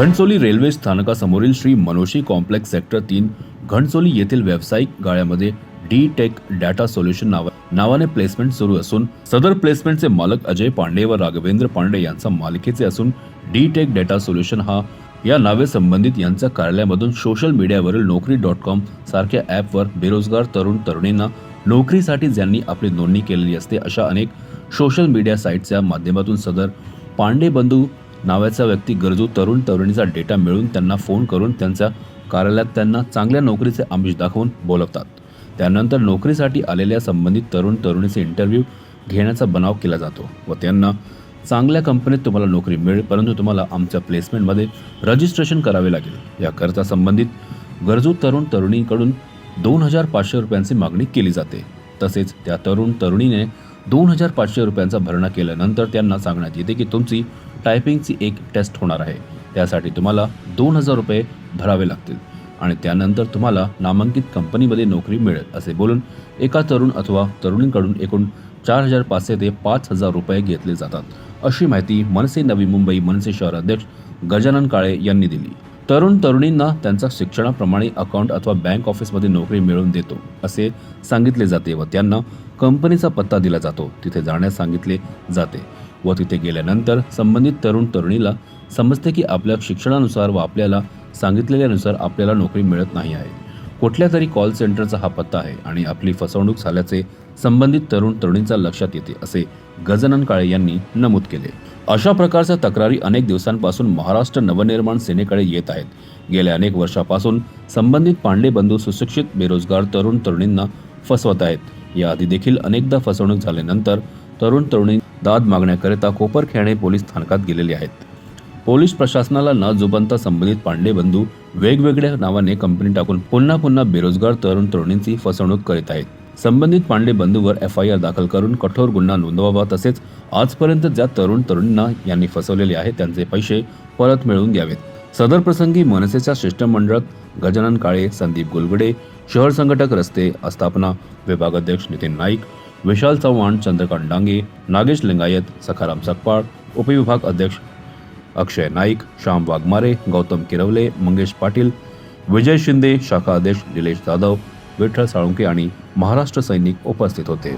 Ghansoli railway स्थानकासमोरील Shri Manoshi complex sector तीन घणसोली येथील व्यावसायिक गाळ्यामध्ये डी टेक डाटा सोल्युशन नावा नावाने प्लेसमेंट सुरू असून सदर प्लेसमेंटचे मालक अजय पांडे व राघवेंद्र पांडे यांचा मालकीचे असून डी टेक डेटा सोल्युशन हा या नावे संबंधित यांच्या कार्यालयामधून सोशल मीडियावरील नोकरी डॉट कॉम सारख्या ॲपवर बेरोजगार तरुण तरुणींना नोकरीसाठी ज्यांनी आपली नोंदणी केलेली असते अशा अनेक सोशल मीडिया साईटच्या माध्यमातून सदर पांडे बंधू नावाचा व्यक्ती गरजू तरुण तरुणीचा डेटा मिळवून त्यांना फोन करून त्यांच्या कार्यालयात त्यांना चांगल्या नोकरीचे आमिष दाखवून बोलवतात. त्यानंतर नोकरीसाठी आलेल्या संबंधित तरुण तरुणीचे इंटरव्ह्यू घेण्याचा बनाव केला जातो व त्यांना चांगल्या कंपनीत तुम्हाला नोकरी मिळेल परंतु तुम्हाला आमच्या प्लेसमेंटमध्ये रजिस्ट्रेशन करावे लागेल. याकरता संबंधित गरजू तरुण तरुणीकडून दोन हजार पाचशे रुपयांची मागणी केली जाते. तसेच त्या तरुण तरुणीने दोन हजार पाचशे रुपयांचा भरणा केल्यानंतर त्यांना सांगण्यात येते की तुमची टायपिंगची एक टेस्ट होणार आहे. त्यासाठी तुम्हाला दोन हजार रुपये भरावे लागतील. आणि त्यानंतर तुम्हाला नामांकित कंपनीमध्ये नोकरी मिळेल असे बोलून एका तरुण अथवा तरुणींकडून एकूण चार हजार पाचशे ते पाच हजार रुपये घेतले जातात अशी माहिती मनसे नवी मुंबई मनसे शहर अध्यक्ष गजानन काळे यांनी दिली. तरुण तरुणींना त्यांचा शिक्षणाप्रमाणे अकाउंट अथवा बँक ऑफिसमध्ये नोकरी मिळवून देतो असे सांगितले जाते व त्यांना कंपनीचा पत्ता दिला जातो. तिथे जाण्यास सांगितले जाते. व तिथे गेल्यानंतर संबंधित तरुण तरुणीला समजते की आपल्या शिक्षणानुसार व आपल्याला सांगितलेल्यानुसार आपल्याला नोकरी मिळत नाही आहे. कुठल्या तरी कॉल सेंटरचा हा पत्ता आहे आणि आपली फसवणूक झाल्याचे संबंधित तरुण तरुणींच्या लक्षात येते असे गजानन काळे यांनी नमूद केले. अशा प्रकारच्या तक्रारी अनेक दिवसांपासून महाराष्ट्र नवनिर्माण सेनेकडे येत आहेत. गेल्या अनेक वर्षापासून संबंधित पांडे बंधू सुशिक्षित बेरोजगार तरुण तरुणींना फसवत आहेत. याआधी देखील अनेकदा फसवणूक झाल्यानंतर तरुण तरुणी दाद मागण्याकरिता कोपरखेणे पोलीस स्थानकात गेलेले आहेत. पोलीस प्रशासनाला न जुबंता संबंधित पांडे बंधू वेगवेगळ्या नावाने कंपनी टाकून पुन्हा पुन्हा बेरोजगार तरुण तरुणींची फसवणूक करीत आहेत. संबंधित पांडे बंधूवर एफ आय आर दाखल करून कठोर गुन्हा नोंदवावा तसेच आजपर्यंत ज्या तरुण तरुणींना यांनी फसवलेले आहे त्यांचे पैसे परत मिळवून द्यावेत सदर प्रसंगी मनसेच्या शिष्टमंडळात गजानन काळे संदीप गुलगुडे शहर संघटक रस्ते आस्थापना विभागाध्यक्ष नितीन नाईक विशाल चव्हाण चंद्रकांत डांगे नागेश लिंगायत सखाराम सकपाळ उपविभाग अध्यक्ष अक्षय नाईक श्याम वाघमारे गौतम किरवले मंगेश पाटील विजय शिंदे शाखा अध्यक्ष निलेश जाधव विठ्ठल साळुंके आणि महाराष्ट्र सैनिक उपस्थित होते.